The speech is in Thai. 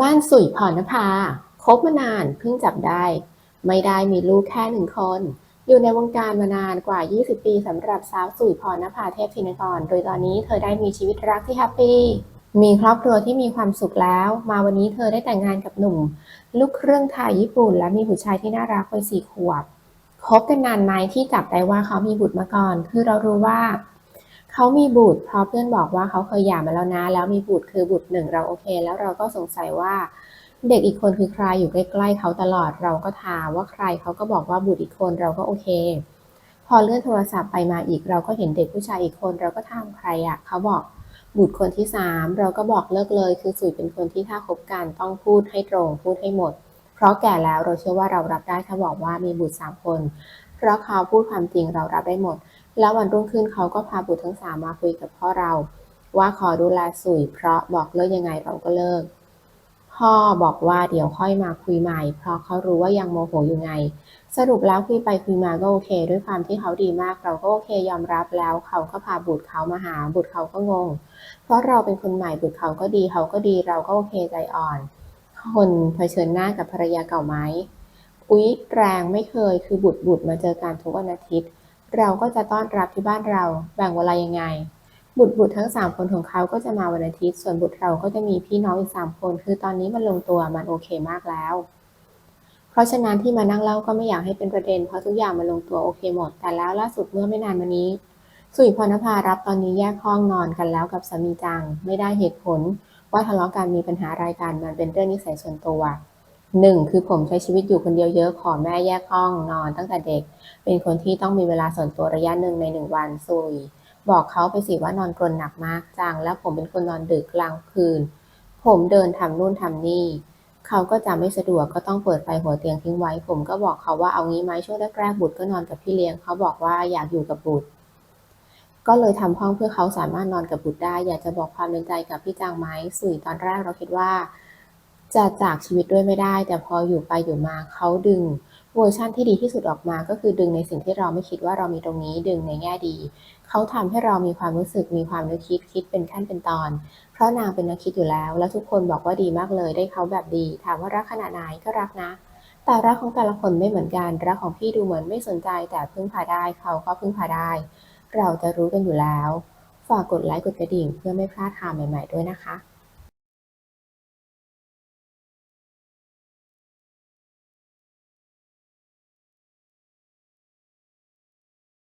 บ้านสุยพรณภาคบมานานเพิ่งจับได้ ไม่ได้มีลูกแค่หนึ่งคน อยู่ในวงการมานานกว่า 20 ปีสำหรับสาวสุยพรณภาเทพธินกร โดยตอนนี้เธอได้มีชีวิตรักที่แฮปปี้มีครอบครัวที่มีความสุขแล้ว มาวันนี้เธอได้แต่งงานกับหนุ่ม ลูกเครึ่องไทยญี่ปุ่น และมีบุตรชายที่น่ารักวัยสี่ขวบคบกันนานไหมที่จับได้ว่าเขามีบุตรมาก่อน คือเรารู้ว่า เขามีบุตรเพราะเพื่อนบอกว่าเขาเคยหย่ามาแล้วนะ แล้วมีบุตรคือบุตรหนึ่งเราโอเค แล้วเราก็สงสัยว่าเด็กอีกคนคือใครอยู่ใกล้ๆเขาตลอดเราก็ถามว่าใครเขาก็บอกว่าบุตรอีกคนเราก็โอเค พอเลื่อนโทรศัพท์ไปมาอีกเราก็เห็นเด็กผู้ชายอีกคนเราก็ถามใครอะเขาบอกบุตรคนที่สามเราก็บอกเลิกเลย คือสุยเป็นคนที่ถ้าคบกันต้องพูดให้ตรงพูดให้หมด เพราะแก่แล้วเราเชื่อว่าเรารับได้ถ้าบอกว่ามีบุตรสามคน เพราะเขาพูดความจริงเรารับได้หมด แล้ววันรุ่งขึ้นเขาก็พาบุตรทั้งสามมาคุยกับพ่อเรา ว่าขอดูแลสุยเพราะบอกเลิกยังไงเราก็เลิก พ่อบอกว่าเดี๋ยวค่อยมาคุยใหม่ เพราะเขารู้ว่ายังโมโหอยู่ไง สรุปแล้วคุยไปคุยมาก็โอเค ด้วยความที่เขาดีมากเราก็โอเคยอมรับแล้ว เขาก็พาบุตรเขามาหาบุตรเขาก็งง เพราะเราเป็นคนใหม่บุตรเขาก็ดีเขาก็ดีเราก็โอเคใจอ่อน คนเผชิญหน้ากับภรรยาเก่าไหมอุ๊ยแรงไม่เคยคือบุตรบุตรมาเจอกันทุกวันอาทิตย์ เราก็จะต้อนรับที่บ้านเรา แบ่งเวลายังไง บุตรบุตรทั้งสามคนของเขาก็จะมาวันอาทิตย์ ส่วนบุตรเราก็จะมีพี่น้องอีกสามคน คือตอนนี้มันลงตัวมันโอเคมากแล้ว เพราะฉะนั้นที่มานั่งเล่าก็ไม่อยากให้เป็นประเด็น เพราะทุกอย่างมันลงตัวโอเคหมด แต่แล้วล่าสุดเมื่อไม่นานมานี้ สุยพรณภารับตอนนี้แยกห้องนอนกันแล้วกับสามีจัง ไม่ได้เหตุผล ว่าทะเลาะกันมีปัญหาอะไรกันมันเป็นเรื่องนิสัยส่วนตัว หนึ่งคือผมใช้ชีวิตอยู่คนเดียวเยอะขอแม่แยกห้องนอนตั้งแต่เด็ก เป็นคนที่ต้องมีเวลาส่วนตัวระยะหนึ่งในหนึ่งวันซุย บอกเขาไปสิว่านอนกรนหนักมากจัง แล้วผมเป็นคนนอนดึกกลางคืน ผมเดินทำนู่นทำนี่ เขาก็จะไม่สะดวกก็ต้องเปิดไฟหัวเตียงทิ้งไว้ ผมก็บอกเขาว่าเอางี้ไหมช่วงแรกๆบุตรก็นอนกับพี่เลี้ยงเขาบอกว่าอยากอยู่กับบุตร ก็เลยทำห้องเพื่อเขาสามารถนอนกับบุตรได้ อยากจะบอกความในใจกับพี่จางไหมสุยตอนแรกเราคิดว่า จะจากชีวิตด้วยไม่ได้ แต่พออยู่ไปอยู่มาเขาดึงเวอร์ชั่นที่ดีที่สุดออกมา ก็คือดึงในสิ่งที่เราไม่คิดว่าเรามีตรงนี้ดึงในแง่ดี เขาทำให้เรามีความรู้สึกมีความนึกคิดคิดเป็นขั้นเป็นตอน เพราะนางเป็นนักคิดอยู่แล้ว แล้วทุกคนบอกว่าดีมากเลยได้เขาแบบดีถามว่ารักขนาดไหนก็รักนะ แต่รักของแต่ละคนไม่เหมือนกันรักของพี่ดูเหมือนไม่สนใจ แต่พึ่งพาได้เขาก็พึ่งพาได้ เราจะรู้กันอยู่แล้ว ฝากกดไลค์กดกระดิ่งเพื่อไม่พลาดข่าวใหม่ ๆด้วยนะคะ